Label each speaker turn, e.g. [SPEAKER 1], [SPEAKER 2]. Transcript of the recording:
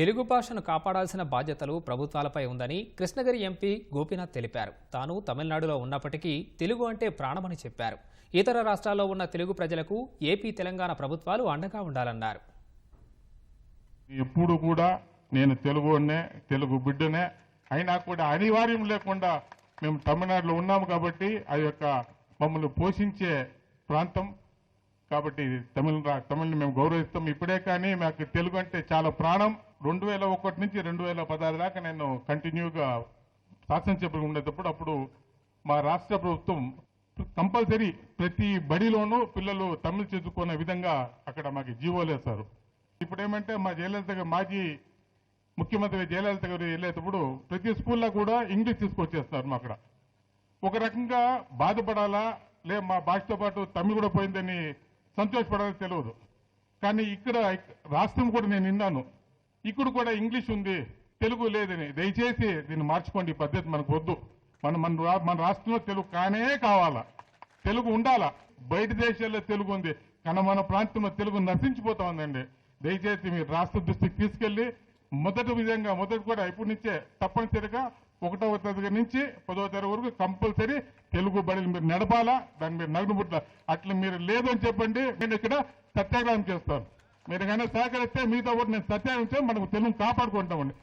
[SPEAKER 1] తెలుగు భాషను కాపాడాల్సిన బాధ్యతలు ప్రభుత్వాలపై ఉందని కృష్ణగిరి ఎంపీ గోపీనాథ్ తెలిపారు. తాను తమిళనాడులో ఉన్నప్పటికీ తెలుగు అంటే ప్రాణమని చెప్పారు. ఇతర రాష్ట్రాల్లో ఉన్న తెలుగు ప్రజలకు ఏపీ తెలంగాణ ప్రభుత్వాలు అండగా ఉండాలన్నారు.
[SPEAKER 2] ఎప్పుడు కూడా నేను తెలుగునే తెలుగు బిడ్డనే అయినా కూడా అనివార్యం లేకుండా మేము తమిళనాడులో ఉన్నాము కాబట్టి ఆ యొక్క మమ్మల్ని పోషించే ప్రాంతం. కాబట్టి తమిళ తమిళని మేము గౌరవిస్తాం. ఇప్పుడే కానీ మాకు తెలుగు అంటే చాలా ప్రాణం. రెండు వేల ఒకటి నుంచి రెండు వేల పదహారు దాకా నేను కంటిన్యూగా శాసనసభ్యులు ఉండేటప్పుడు అప్పుడు మా రాష్ట్ర ప్రభుత్వం కంపల్సరీ ప్రతి బడిలోనూ పిల్లలు తమిళ చదువుకునే విధంగా అక్కడ మాకు జీవోలు వేస్తారు ఇప్పుడు ఏమంటే మా జయలలిత గారు మాజీ ముఖ్యమంత్రి జయలలిత గారు వెళ్ళేటప్పుడు ప్రతి స్కూల్లో కూడా ఇంగ్లీష్ తీసుకొచ్చేస్తారు మా అక్కడ. ఒక రకంగా బాధపడాలా లే మా భాషతో పాటు తమిళ కూడా పోయిందని సంతోషపడాలో తెలియదు. కానీ ఇక్కడ రాష్ట్రం కూడా నేను విన్నాను. ఇక్కడ కూడా ఇంగ్లీష్ ఉంది తెలుగు లేదని. దయచేసి దీన్ని మార్చుకోండి ఈ పద్ధతి మనకు వద్దు. మన మన రా- మన రాష్ట్రంలో తెలుగు కానే కావాలా. తెలుగు ఉండాలా. బయట దేశాల్లో తెలుగు ఉంది కానీ మన ప్రాంతంలో తెలుగు నశించిపోతా ఉందండి దయచేసి మీరు రాష్ట్ర దృష్టికి తీసుకెళ్ళి మొదటి విధంగా మొదటి కూడా ఇప్పటి నుంచే తప్పనిసరిగా ఒకటవ తరగతి నుంచి పదవ తరగతి వరకు కంపల్సరీ తెలుగు బడిని మీరు నడపాలా? దాన్ని మీరు నగనుబుట్ల అట్లా మీరు లేదని చెప్పండి. నేను ఇక్కడ సత్యాగ్రహం చేస్తాను. మీరు కానీ సహకరిస్తే మీతో కూడా నేను సత్యాన్ని చేసి మనకు తెలుగు కాపాడుకుంటామండి.